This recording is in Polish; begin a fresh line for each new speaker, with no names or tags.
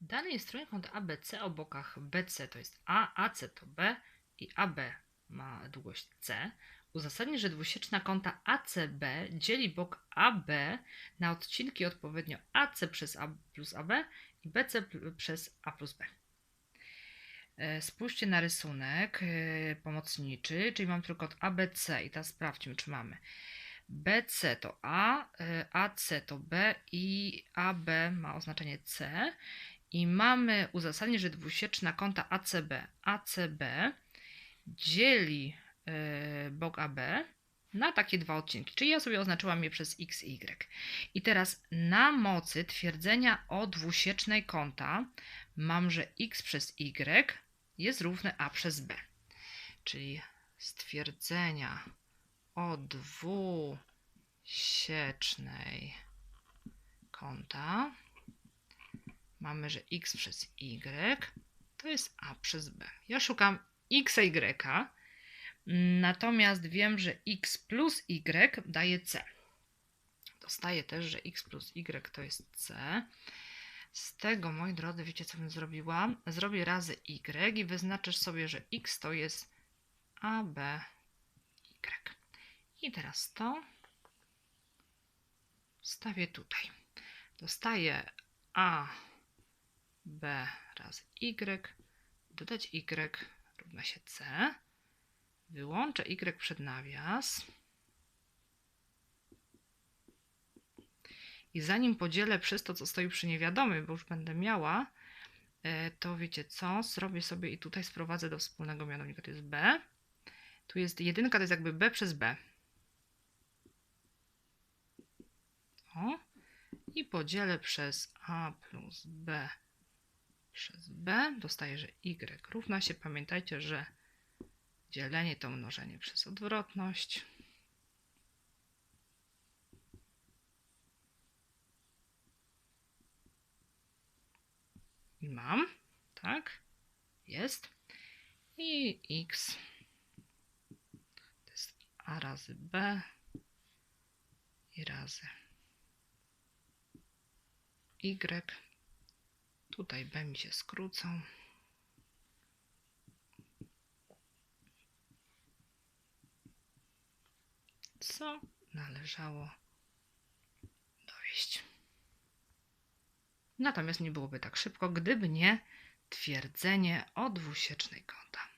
Dany jest trójkąt ABC o bokach BC to jest A, AC to B i AB ma długość C. Uzasadni, że dwusieczna kąta ACB dzieli bok AB na odcinki odpowiednio AC przez A plus AB i BC przez A plus B. E, Spójrzcie na rysunek e, pomocniczy, czyli mam trójkąt ABC i teraz sprawdźmy, czy mamy BC to A, e, AC to B i AB ma oznaczenie C. I mamy uzasadnienie, że dwusieczna kąta ACB, ACB dzieli e, bok AB na takie dwa odcinki. Czyli ja sobie oznaczyłam je przez x i y. I teraz na mocy twierdzenia o dwusiecznej kąta mam, że x przez y jest równe a przez b. Czyli stwierdzenia o dwusiecznej kąta mamy, że x przez y to jest a przez b. Ja szukam x y, natomiast wiem, że x plus y daje c. Dostaję też, że x plus y to jest c. Z tego, moi drodzy, wiecie co bym zrobiła? Zrobię razy y i wyznaczysz sobie, że x to jest a, b, y. I teraz to wstawię tutaj. Dostaję a, b razy y, dodać y równa się c. Wyłączę y przed nawias. I zanim podzielę przez to, co stoi przy niewiadomym, bo już będę miała, e, to wiecie co? Zrobię sobie i tutaj sprowadzę do wspólnego mianownika. To jest b. Tu jest jedynka, to jest jakby b przez b. O. I podzielę przez a plus b przez b. Dostaję, że y równa się. Pamiętajcie, że dzielenie to mnożenie przez odwrotność. I mam, tak? Jest. I x to jest a razy b i razy y. Tutaj b mi się skrócą. Co należało dowieść. Natomiast nie byłoby tak szybko, gdyby nie twierdzenie o dwusiecznej kąta.